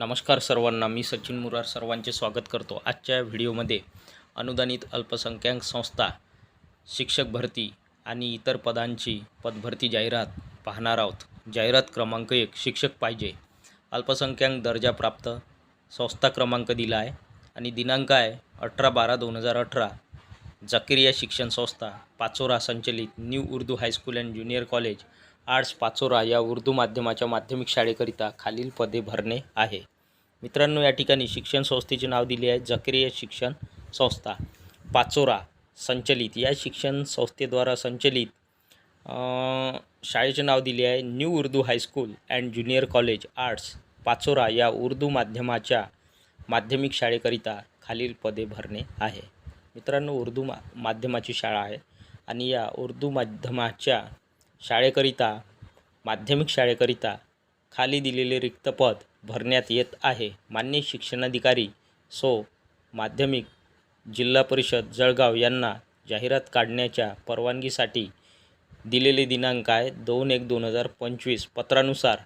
नमस्कार सर्वांना मी सचिन मुरार सर्वांचे स्वागत करतो आजच्या व्हिडिओमध्ये. अनुदानित अल्पसंख्याक संस्था शिक्षक भरती आणि इतर पदांची पदभरती जाहिरात पाहणार आहोत. जाहिरात क्रमांक एक शिक्षक पाहिजे. अल्पसंख्याक दर्जा प्राप्त संस्था क्रमांक दिला आहे आणि दिनांक आहे अठरा बारा दोन हजार अठरा. जकिरिया शिक्षण संस्था पाचोरा संचलित new Urdu high school and junior college arts Pachora या उर्दू माध्यमाच्या माध्यमिक शाळेकरिता खालील पदे भरणे आहे. मित्रांनो या ठिकाणी शिक्षण संस्थेचे नाव दिले आहे जक्रिय शिक्षण संस्था. पाचोरा संचलित या शिक्षण संस्थेद्वारा संचलित शाळेचे नाव दिले आहे new Urdu high school and junior college arts. Pachora या उर्दू माध्यमाच्या माध्यमिक शाळेकरिता खालील पदे भरणे आहे. मित्रांनो उर्दू मा माध्यमाची शाळा आहे आणि या उर्दू माध्यमाच्या शाळेकरिता माध्यमिक शाळेकरिता खाली दिलेले रिक्त पद भरण्यात येत आहे. मान्य शिक्षणाधिकारी सो. माध्यमिक जिल्हा परिषद जळगाव यांना जाहिरात काढण्याच्या परवानगीसाठी दिलेले दिनांक आहे दोन एक दोन हजार पंचवीस. पत्रानुसार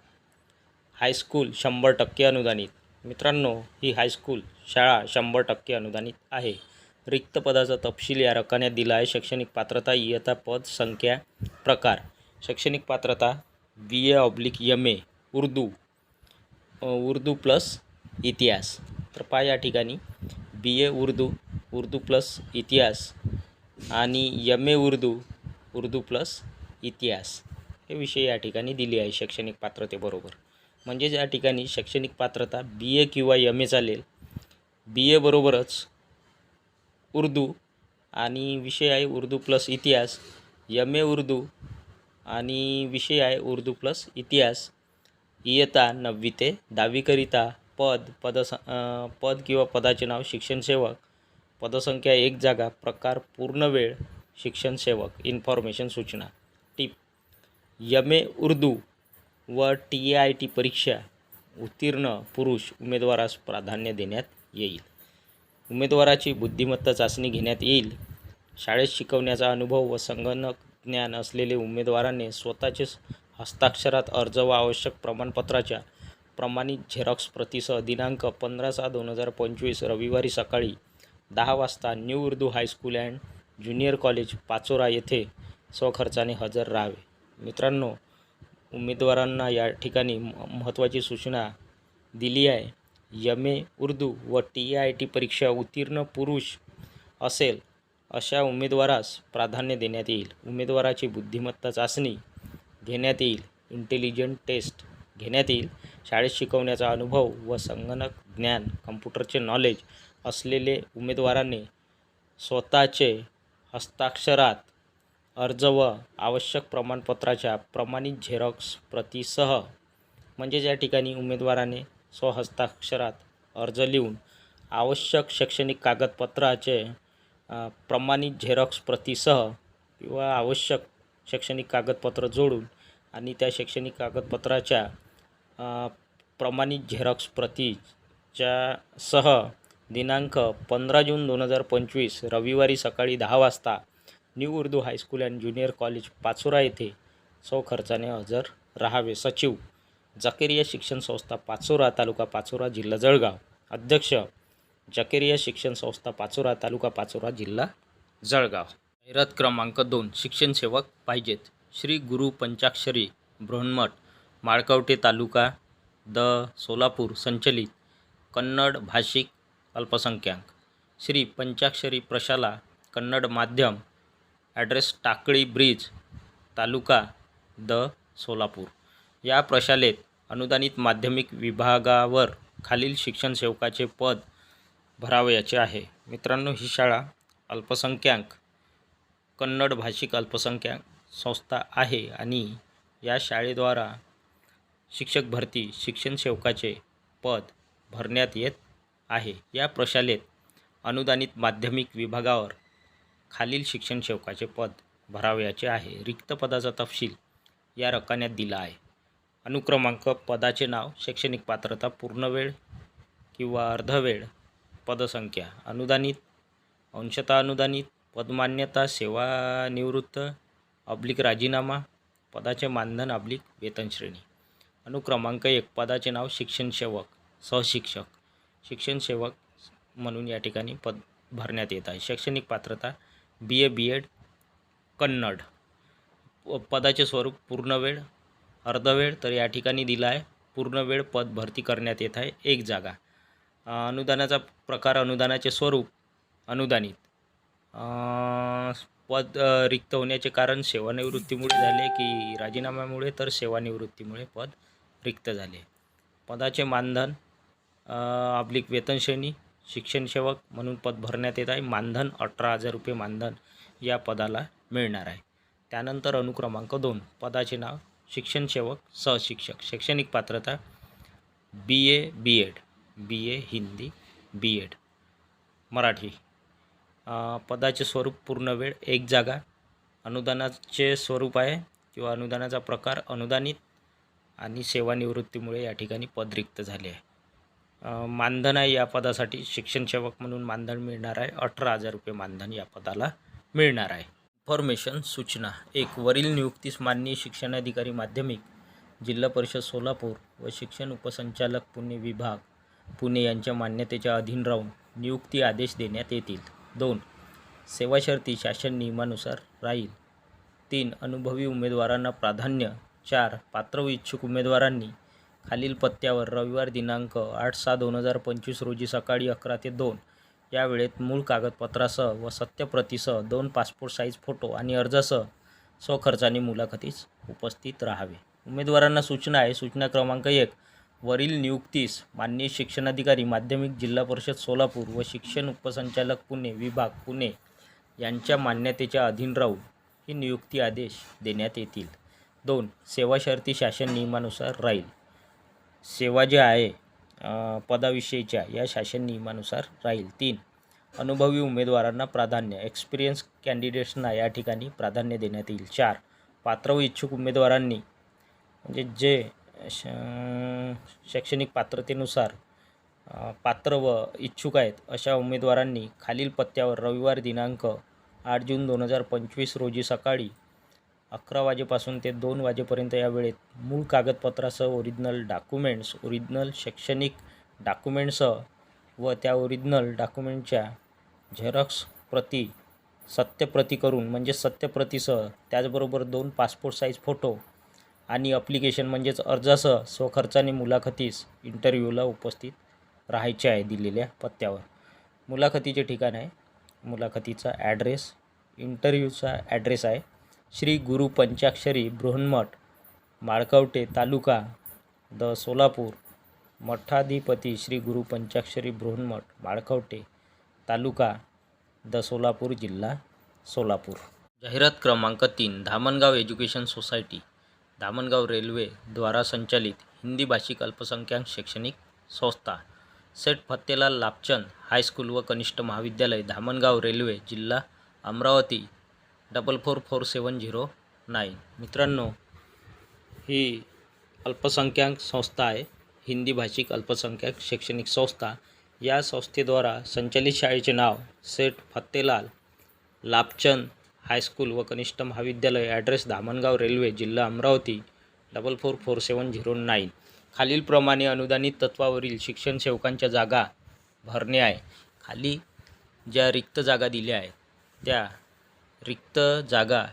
हायस्कूल शंभर टक्के अनुदानित. मित्रांनो ही हायस्कूल शाळा शंभर टक्के अनुदानित आहे. रिक्त पदाचा तपशील या रकान्यात दिला आहे. शैक्षणिक पात्रता इयत्ता पद संख्या प्रकार शैक्षणिक पात्रता B A oblique M A Urdu Urdu plus इतिहास. तर पहा या ठिकाणी B A Urdu Urdu plus इतिहास आणि M A Urdu Urdu plus इतिहास. हे विषय या ठिकाणी दिले आहे शैक्षणिक पात्रतेबरोबर. म्हणजेच या ठिकाणी शैक्षणिक पात्रता बी ए किंवा यम ए चालेल. बी ए बरोबरच उर्दू आणि विषय आहे उर्दू प्लस इतिहास. यम ए उर्दू आणि विषय आहे उर्दू प्लस इतिहास. इयत्ता नववी ते दहावीकरिता पद पदस पद किंवा पदाचे नाव शिक्षणसेवक पदसंख्या एक जागा प्रकार पूर्ण वेळ शिक्षणसेवक इन्फॉर्मेशन सूचना. टिप. यम ए उर्दू व टी ए आय टी परीक्षा उत्तीर्ण पुरुष उमेदवारास प्राधान्य देण्यात येईल. उमेदवाराची बुद्धिमत्ता चाचणी घेण्यात येईल. शाळेत शिकवण्याचा अनुभव व संगणक ज्ञान असलेले उमेदवाराने स्वतःचे हस्ताक्षरात अर्ज व आवश्यक प्रमाणपत्राच्या प्रमाणित झेरॉक्स प्रतीसह दिनांक पंधरा सहा दोन हजार पंचवीस रविवारी सकाळी दहा वाजता new Urdu high school and junior college Pachora येथे स्वखर्चाने हजर राहावे. मित्रांनो उमेदवारांना या ठिकाणी म- महत्त्वाची सूचना दिली आहे. यम ए उर्दू व टी आय टी परीक्षा उत्तीर्ण पुरुष असेल अशा उमेदवारास प्राधान्य देण्यात येईल. उमेदवाराची बुद्धिमत्ता चाचणी घेण्यात येईल. इंटेलिजंट टेस्ट घेण्यात येईल. शाळेत शिकवण्याचा अनुभव व संगणक ज्ञान कम्प्युटरचे नॉलेज असलेले उमेदवाराने स्वतःचे हस्ताक्षरात अर्ज व आवश्यक प्रमाणपत्राच्या प्रमाणित झेरॉक्स प्रतीसह म्हणजेच या ठिकाणी उमेदवाराने स्वहस्ताक्षरात अर्ज लिहून आवश्यक शैक्षणिक कागदपत्राचे प्रमाणित झेरॉक्स प्रतीसह किंवा आवश्यक शैक्षणिक कागदपत्र जोडून आणि त्या शैक्षणिक कागदपत्राच्या प्रमाणित झेरॉक्स प्रतीच्या सह दिनांक पंधरा जून दोन हजार पंचवीस रविवारी सकाळी दहा वाजता new Urdu high school and junior college Pachora येथे स्वखर्चाने हजर राहावे. सचिव जकेरिया शिक्षण संस्था पाचोरा तालुका पाचोरा जिल्हा जळगाव. अध्यक्ष जकेरिया शिक्षण संस्था पाचोरा तालुका पाचोरा जिल्हा जळगाव. जाहिरात क्रमांक दोन शिक्षणसेवक पाहिजेत. श्री गुरु पंचाक्षरी बृहन्मठ माळकवटे तालुका द सोलापूर संचलित कन्नड भाषिक अल्पसंख्याक. श्री पंचाक्षरी प्रशाला कन्नड माध्यम ॲड्रेस टाकळी ब्रिज तालुका द सोलापूर. या प्रशालेत अनुदानित माध्यमिक विभागावर खालील शिक्षणसेवकाचे पद भरावयाचे आहे. मित्रांनो ही शाळा अल्पसंख्याक कन्नड भाषिक अल्पसंख्याक संस्था आहे आणि या शाळेद्वारा शिक्षक भरती शिक्षणसेवकाचे पद भरण्यात येत आहे. या प्रशालेत अनुदानित माध्यमिक विभागावर खालील शिक्षण सेवकाचे पद भरावयाचे आहे. रिक्त पदाचा तपशील या रकान्यात दिला आहे. अनुक्रमांक पदाचे नाव शैक्षणिक पात्रता पूर्णवेळ किंवा अर्धवेळ पदसंख्या. अनुदानित अंशतः अनुदानित पदमान्यता सेवानिवृत्त अब्लिक राजीनामा पदाचे मानधन अब्लिक वेतनश्रेणी अनुक्रमांक एक पदाचे नाव शिक्षणसेवक सहशिक्षक शिक्षण सेवक म्हणून या ठिकाणी पद भरण्यात येत आहे. शैक्षणिक पात्रता B A B add Kannada. व पदाचे स्वरूप पूर्णवेळ अर्धवेळ तर या ठिकाणी दिला आहे. पूर्णवेळ पद भरती करण्यात येत आहे. एक जागा. अनुदानाचा प्रकार अनुदानाचे स्वरूप अनुदानित. पद रिक्त होण्याचे कारण सेवानिवृत्तीमुळे झाले की राजीनाम्यामुळे तर सेवानिवृत्तीमुळे पद रिक्त झाले. पदाचे मानधन आपली वेतनश्रेणी शिक्षणसेवक म्हणून पद भरण्यात येत आहे. मानधन अठरा हजार रुपये मानधन या पदाला मिळणार आहे. त्यानंतर अनुक्रमांक दोन पदाचे नाव शिक्षणसेवक सहशिक्षक शैक्षणिक पात्रता B A B Ed. B A Hindi B Ed Marathi. पदाचे स्वरूप पूर्ण वेळ एक जागा. अनुदानाचे स्वरूप आहे किंवा अनुदानाचा प्रकार अनुदानित आणि सेवानिवृत्तीमुळे या ठिकाणी पद रिक्त झाले आहे. मानधन आहे या पदासाठी. शिक्षण सेवक म्हणून मानधन मिळणार आहे. अठरा हजार रुपये मानधन या पदाला मिळणार आहे. इन्फॉर्मेशन सूचना. एक वरील नियुक्तीस माननीय शिक्षणाधिकारी माध्यमिक जिल्हा परिषद सोलापूर व शिक्षण उपसंचालक पुणे विभाग. पुणे यांच्या मान्यतेच्या अधीन राहून नियुक्ती आदेश देण्यात येतील. दोन सेवा शर्ती शासन नियमानुसार राहील. तीन अनुभवी उमेदवारांना प्राधान्य. चार पात्र व इच्छुक उमेदवारांनी खालील पत्त्यावर रविवार दिनांक आठ सहा दोन हजार पंचवीस रोजी सकाळी अकरा ते दोन या वेळेत मूळ कागदपत्रासह व सत्यप्रतीसह दोन पासपोर्ट साईज फोटो आणि अर्जासह स्वखर्चाने मुलाखतीस उपस्थित राहावे. उमेदवारांना सूचना आहे सूचना क्रमांक एक वरील नियुक्तीस माननीय शिक्षणाधिकारी माध्यमिक जिल्हा परिषद सोलापूर व शिक्षण उपसंचालक पुणे विभाग पुणे यांच्या मान्यतेच्या अधीन राहून ही नियुक्ती आदेश देण्यात येतील. दोन सेवा शर्ती शासन नियमानुसार राहील. सेवा जे आहे पदाविषयीच्या या शासन नियमानुसार राहील. तीन अनुभवी उमेदवारांना प्राधान्य एक्सपिरियन्स कॅन्डिडेट्सना या ठिकाणी प्राधान्य देण्यात येईल. चार पात्र व इच्छुक उमेदवारांनी म्हणजे जे श शैक्षणिक पात्रतेनुसार पात्र व इच्छुक आहेत अशा उमेदवारांनी खालील पत्त्यावर रविवार दिनांक आठ जून दोन हजार पंचवीस रोजी सकाळी अकरा वाजेपासून ते दोन वाजेपर्यंत या वेळेत मूळ कागदपत्रासह ओरिजिनल डॉक्युमेंट्स ओरिजिनल शैक्षणिक डॉक्युमेंटसह व त्या ओरिजिनल डॉक्युमेंटच्या झेरॉक्स प्रती सत्यप्रती करून म्हणजे सत्यप्रतीसह त्याचबरोबर दोन पासपोर्ट साईज फोटो आणि अप्लिकेशन म्हणजेच अर्जासह स्वखर्चाने मुलाखतीस इंटरव्ह्यूला उपस्थित राहायचे आहे दिलेल्या पत्त्यावर. मुलाखतीचे ठिकाण आहे. मुलाखतीचा ॲड्रेस इंटरव्ह्यूचा ॲड्रेस आहे. श्री गुरु पंचाक्षरी बृहन्मठ माळकवटे तालुका द सोलापूर. मठाधिपती श्री गुरु पंचाक्षरी बृहन्मठ माळकवटे तालुका द सोलापूर जिल्हा सोलापूर. जाहिरात क्रमांक तीन Dhamangaon education society. Dhamangaon railway द्वारा संचालित हिंदी भाषिक अल्पसंख्याक शैक्षणिक संस्था सेठ फत्तेलाल लापचंद हायस्कूल व कनिष्ठ महाविद्यालय धामणगाव रेल्वे जिल्हा Amravati double four four seven zero nine मित्रांनो ही अल्पसंख्याक संस्था आहे. हिंदी भाषिक अल्पसंख्याक शैक्षणिक संस्था. या संस्थेद्वारा संचालित शाळेचे नाव सेठ फत्तेलाल लापचंद हायस्कूल व कनिष्ठ महाविद्यालय ॲड्रेस धामणगाव रेल्वे जिल्हा Amravati double four four seven zero nine खालीलप्रमाणे अनुदानित तत्वावरील शिक्षण सेवकांच्या जागा भरणे आहे. खाली ज्या रिक्त जागा दिल्या आहेत त्या रिक्त जागा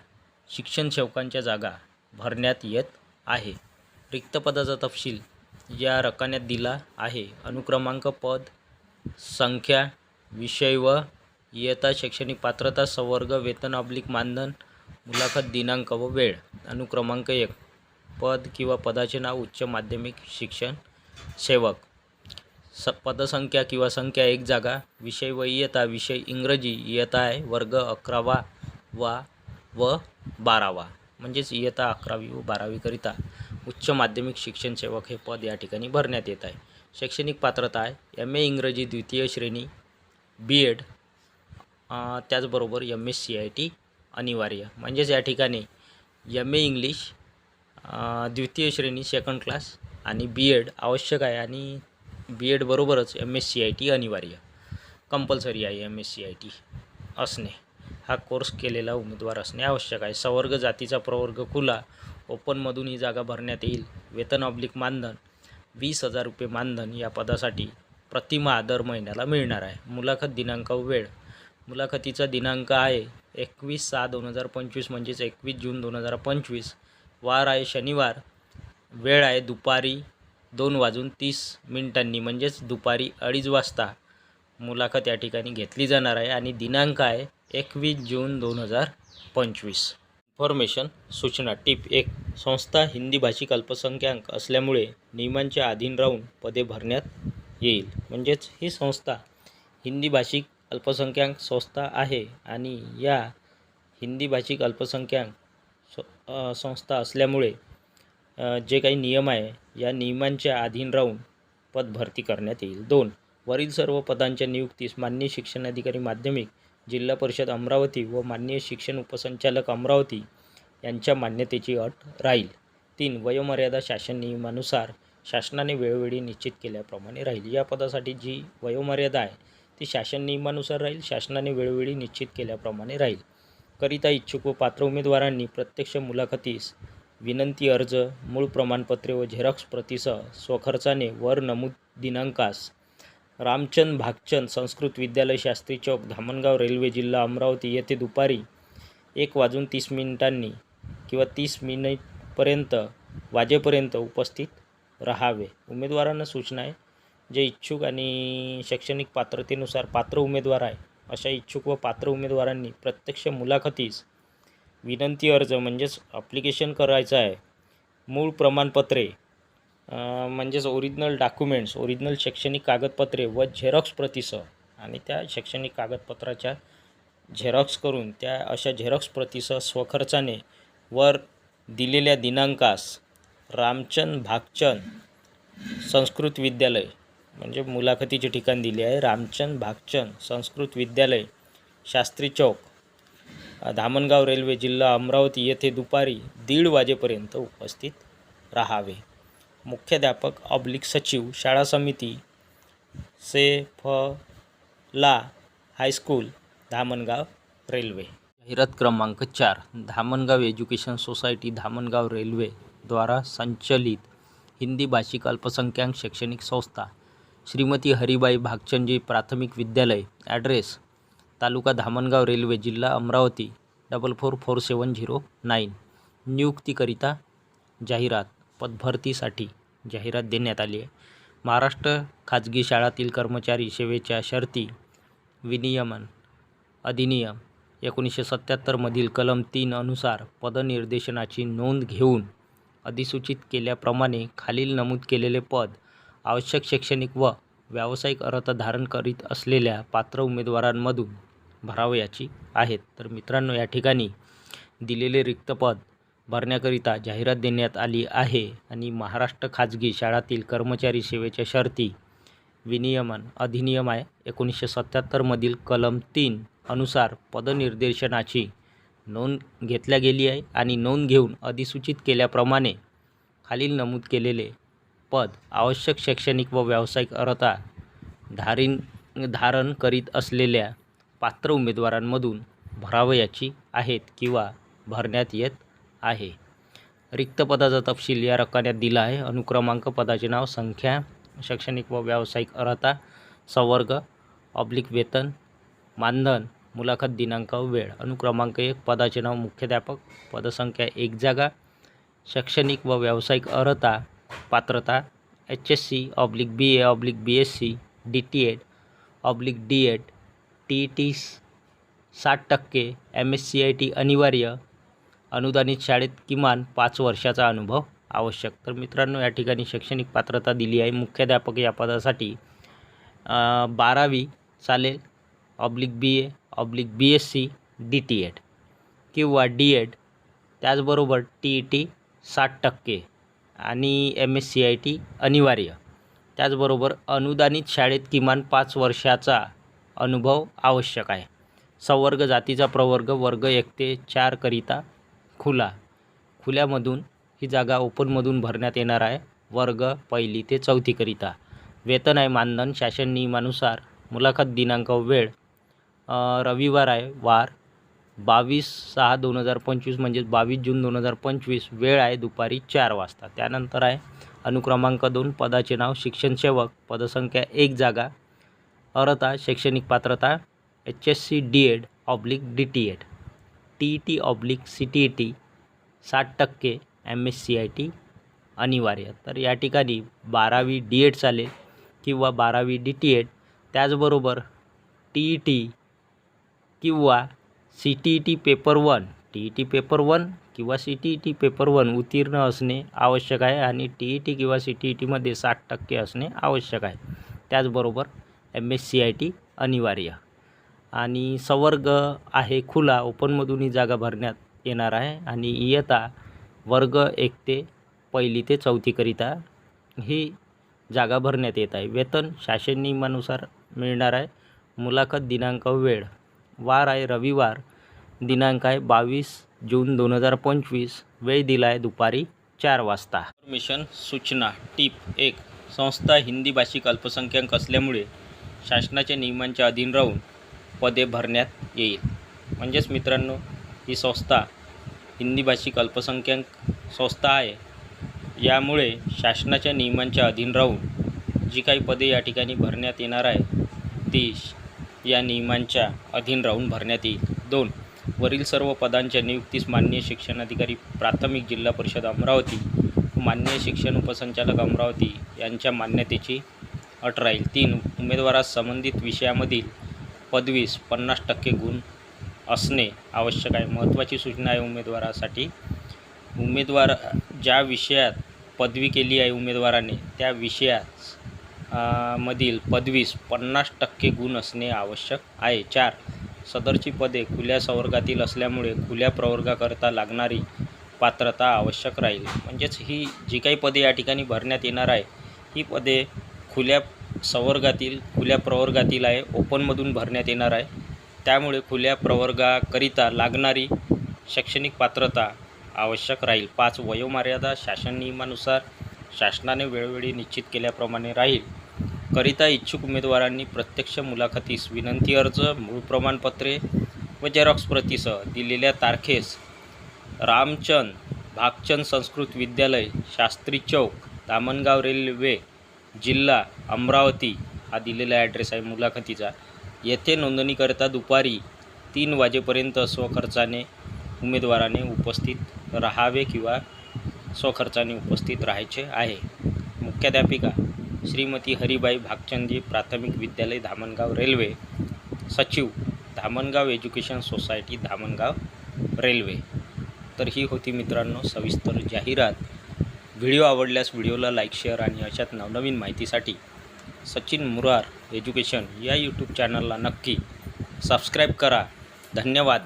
शिक्षण सेवकांच्या जागा भरण्यात येत आहे. रिक्त पदाचा तपशील या रकान्यात दिला आहे. अनुक्रमांक पद संख्या विषय व इयत्ता शैक्षणिक पात्रता संवर्ग वेतन ऑब्लिक मानधन मुलाखत दिनांक व वेळ अनुक्रमांक एक पद किंवा पदाचे नाव उच्च माध्यमिक शिक्षण सेवक स पदसंख्या किंवा संख्या एक जागा विषय व इयता विषय इंग्रजी इयता आहे वर्ग अकरावा वा व बारावा म्हणजेच इयता अकरावी व बारावीकरिता उच्च माध्यमिक शिक्षण सेवक हे पद या ठिकाणी भरण्यात येत आहे. शैक्षणिक पात्रता आहे एम ए इंग्रजी द्वितीय श्रेणी बी एड त्याचबरोबर M S C I T अनिवार्य. म्हणजेच या ठिकाणी एम ए इंग्लिश द्वितीय श्रेणी सेकंड क्लास आणि बी एड आवश्यक आहे आणि B एडबरोबरच M S C I T अनिवार्य. कंपल्सरी आहे M S C I T असणे. हा कोर्स केलेला उमेदवार असणे आवश्यक आहे. सवर्ग जातीचा प्रवर्ग खुला ओपनमधून ही जागा भरण्यात येईल. वेतन ऑब्लिक मानधन वीस हजार रुपये मानधन या पदासाठी प्रतिमा दर महिन्याला मिळणार आहे. मुलाखत दिनांक वेळ मुलाखतीचा दिनांक आहे एकवीस सहा दोन हजार पंचवीस म्हणजेच एकवीस जून दोन हजार पंचवीस. वार आहे शनिवार. वेळ आहे दुपारी दोन वाजून तीस मिनिटांनी म्हणजेच दुपारी अडीच वाजता मुलाखत या ठिकाणी घेतली जाणार आहे आणि दिनांक आहे एकवीस जून दोन हजार पंचवीस. इन्फॉर्मेशन सूचना टिप एक संस्था हिंदी भाषिक अल्पसंख्याक असल्यामुळे नियमांच्या अधीन राहून पदे भरण्यात येईल. म्हणजेच ही संस्था हिंदी भाषिक अल्पसंख्याक संस्था आहे आणि या हिंदी भाषिक अल्पसंख्याक स संस्था असल्यामुळे जे काही नियम आहे या नियमांच्या अधीन राहून पद भरती करण्यात येईल. दोन वरील सर्व पदांच्या नियुक्तीस माननीय शिक्षणाधिकारी माध्यमिक जिल्हा परिषद अमरावती व माननीय शिक्षण उपसंचालक अमरावती यांच्या मान्यतेची अट राहील. तीन वयोमर्यादा शासन नियमानुसार शासनाने वेळोवेळी निश्चित केल्याप्रमाणे राहील. या पदासाठी जी वयोमर्यादा आहे ती शासन नियमानुसार राहील शासनाने वेळोवेळी निश्चित केल्याप्रमाणे राहील. करिता इच्छुक व पात्र उमेदवारांनी प्रत्यक्ष मुलाखतीस विनंती अर्ज मूळ प्रमाणपत्रे व झेरॉक्स प्रतीसह स्वखर्चाने वर नमूद दिनांकास रामचंद भागचंद संस्कृत विद्यालय शास्त्री चौक धामणगाव रेल्वे जिल्हा अमरावती येथे दुपारी एक वाजून तीस मिनिटांनी किंवा तीस मिनिटपर्यंत वाजेपर्यंत उपस्थित राहावे. उमेदवारांना सूचना आहे जे इच्छुक आणि शैक्षणिक पात्रतेनुसार पात्र उमेदवार आहे अशा इच्छुक व पात्र उमेदवारांनी प्रत्यक्ष मुलाखतीस विनंती अर्ज म्हणजेच ॲप्लिकेशन करायचं आहे. मूळ प्रमाणपत्रे म्हणजेच ओरिजिनल डॉक्युमेंट्स ओरिजिनल शैक्षणिक कागदपत्रे व झेरॉक्स प्रतीसह आणि त्या शैक्षणिक कागदपत्राच्या झेरॉक्स करून त्या अशा झेरॉक्स प्रतीसह स्वखर्चाने वर दिलेल्या दिनांकास रामचंद भागचंद संस्कृत विद्यालय म्हणजे मुलाखतीचे ठिकाण दिले आहे. रामचंद भागचंद संस्कृत विद्यालय शास्त्री चौक धामणगाव रेल्वे जिल्हा अमरावती येथे दुपारी दीड वाजेपर्यंत उपस्थित राहावे. मुख्याध्यापक ऑब्लिक सचिव शाळा समिती से फ ला हायस्कूल धामणगाव रेल्वे. जाहिरात क्रमांक चार Dhamangaon education society Dhamangaon railway द्वारा संचलित हिंदी भाषिक अल्पसंख्याक शैक्षणिक संस्था श्रीमती हरिबाई भागचंदजी प्राथमिक विद्यालय. ॲड्रेस तालुका धामणगाव रेल्वे जिल्हा Amravati double four four seven zero nine नियुक्तीकरिता जाहिरात पदभरतीसाठी जाहिरात देण्यात आली आहे. महाराष्ट्र खाजगी शाळातील कर्मचारी सेवेच्या शर्ती विनियमन अधिनियम एकोणीसशे सत्त्याहत्तरमधील कलम तीन अनुसार पदनिर्देशनाची नोंद घेऊन अधिसूचित केल्याप्रमाणे खालील नमूद केलेले पद आवश्यक शैक्षणिक व व्यावसायिक अर्हता धारण करीत असलेल्या पात्र उमेदवारांमधून भरावयाची आहेत. तर मित्रांनो या ठिकाणी दिलेले रिक्त पद भरण्याकरिता जाहिरात देण्यात आली आहे आणि महाराष्ट्र खाजगी शाळातील कर्मचारी सेवेच्या शर्ती विनियमन अधिनियम आहे. एकोणीसशे सत्त्याहत्तरमधील कलम तीन अनुसार पदनिर्देशनाची नोंद घेतल्या गेली आहे आणि नोंद घेऊन अधिसूचित केल्याप्रमाणे खालील नमूद केलेले पद आवश्यक शैक्षणिक व व्यावसायिक अर्हता धारीन धारण करीत असलेल्या पात्र उमेदवारांमधून भरावयाची आहेत किंवा भरण्यात येत आहे. रिक्त पदाचा तपशील या रकान्यात दिला आहे. अनुक्रमांक पदाचे नाव संख्या शैक्षणिक व व्यावसायिक अर्हता संवर्ग ऑब्लिक वेतन मानधन मुलाखत दिनांक वेळ. अनुक्रमांक एक पदाचे नाव मुख्याध्यापक पदसंख्या एक जागा शैक्षणिक व व्यावसायिक अर्हता पात्रता H S C oblique B A oblique B S C D T Ed oblique D Ed T E T साठ टक्के M S C I T अनिवार्य अनुदानित शाळेत किमान पाच वर्षाचा अनुभव आवश्यक. तर मित्रांनो या ठिकाणी शैक्षणिक पात्रता दिली आहे. मुख्याध्यापक या पदासाठी बारावी चालेल oblique B A oblique B S C D T Ed किंवा डी एड त्याचबरोबर टी ई टी साठ टक्के. आणि M S C I T अनिवार्य. त्याचबरोबर अनुदानित शाळेत किमान पाच वर्षाचा अनुभव आवश्यक आहे. संवर्ग जातीचा प्रवर्ग वर्ग एक ते चारकरिता खुला. खुल्यामधून ही जागा ओपनमधून भरण्यात येणार आहे. वर्ग पहिली ते चौथीकरिता वेतन आहे मानधन. शासन नियमानुसार मुलाखत दिनांक वेळ रविवार आहे वार बावीस सहा दोन हजार पंचवीस म्हणजेच बावीस जून दोन हजार पंचवीस वेळ आहे दुपारी चार वाजता. त्यानंतर आहे अनुक्रमांक दोन पदाचे नाव शिक्षणसेवक पदसंख्या एक जागा अर्हता शैक्षणिक पात्रता H S C D Ed oblique D T Ed T E T oblique C T E T साठ टक्के M S C I T अनिवार्य. तर या ठिकाणी बारावी डी एड चालेल किंवा बारावी डी टी एड त्याचबरोबर टी ई टी किंवा C T E T paper one T E T paper one किंवा C T E T paper one उत्तीर्ण असणे आवश्यक आहे आणि टी ई टी किंवा सी टी ई टीमध्ये साठ टक्के असणे आवश्यक आहे. त्याचबरोबर M S C I T अनिवार्य. आणि सवर्ग आहे खुला ओपनमधूनही जागा भरण्यात येणार आहे. आणि इयता वर्ग एक ते पहिली ते चौथीकरिता ही जागा भरण्यात येत आहे. वेतन शासन नियमानुसार मिळणार आहे. मुलाखत दिनांक वेळ. वार आहे रविवार. दिनांक आहे बावीस जून दोन हजार पंचवीस. वेळ दिला आहे दुपारी चार वाजता. इन्फॉर्मेशन सूचना टीप एक. संस्था हिंदी भाषिक अल्पसंख्याक असल्यामुळे शासनाच्या नियमांच्या अधीन राहून पदे भरण्यात येईल. म्हणजेच मित्रांनो ही संस्था हिंदी भाषिक अल्पसंख्याक संस्था आहे. यामुळे शासनाच्या नियमांच्या अधीन राहून जी काही पदे या ठिकाणी भरण्यात येणार आहे ती श- या नियमांच्या अधीन राहून भरण्यात येईल. दोन. वरील सर्व पदांच्या नियुक्तीस माननीय शिक्षणाधिकारी प्राथमिक जिल्हा परिषद अमरावती मान्य माननीय शिक्षण उपसंचालक अमरावती यांच्या मान्यतेची अट राहील. तीन उमेदवारास संबंधित विषयामधील पदवीस पन्नास टक्के गुण असणे आवश्यक आहे. महत्त्वाची सूचना आहे उमेदवारासाठी. उमेदवार ज्या विषयात पदवी केली आहे उमेदवाराने त्या विषयात मधील पदवीस पन्नास टक्के गुण असणे आवश्यक आहे. चार सदरची पदे खुल्या संवर्गातील असल्यामुळे खुल्या प्रवर्गाकरता लागणारी पात्रता आवश्यक राहील. म्हणजेच ही जी काही पदे या ठिकाणी भरण्यात येणार आहे ही पदे खुल्या संवर्गातील खुल्या प्रवर्गातील आहे ओपनमधून भरण्यात येणार आहे. त्यामुळे खुल्या प्रवर्गाकरिता लागणारी शैक्षणिक पात्रता आवश्यक राहील. पाच वयोमर्यादा शासन नियमानुसार शासनाने वेळोवेळी निश्चित केल्याप्रमाणे राहील. करिता इच्छुक उमेदवारांनी प्रत्यक्ष मुलाखतीस विनंती अर्ज मूळ प्रमाणपत्रे व झेरॉक्स प्रतीसह दिलेल्या तारखेस रामचंद भागचंद संस्कृत विद्यालय शास्त्री चौक दामणगाव रेल्वे जिल्हा अमरावती हा दिलेला ॲड्रेस आहे मुलाखतीचा. येथे नोंदणीकरता दुपारी तीन वाजेपर्यंत स्वखर्चाने उमेदवाराने उपस्थित राहावे किंवा स्वखर्चाने उपस्थित राहायचे आहे. मुख्याध्यापिका श्रीमती हरिबाई भागचंदी प्राथमिक विद्यालय धामणगाव रेल्वे. सचिव Dhamangaon education society Dhamangaon railway. तर ही होती मित्रांनो सविस्तर जाहिरात. व्हिडिओ आवडल्यास व्हिडिओला लाईक शेअर आणि अशात नवनवीन माहितीसाठी सचिन मुरार एज्युकेशन या यूट्यूब चॅनलला नक्की सबस्क्राईब करा. धन्यवाद.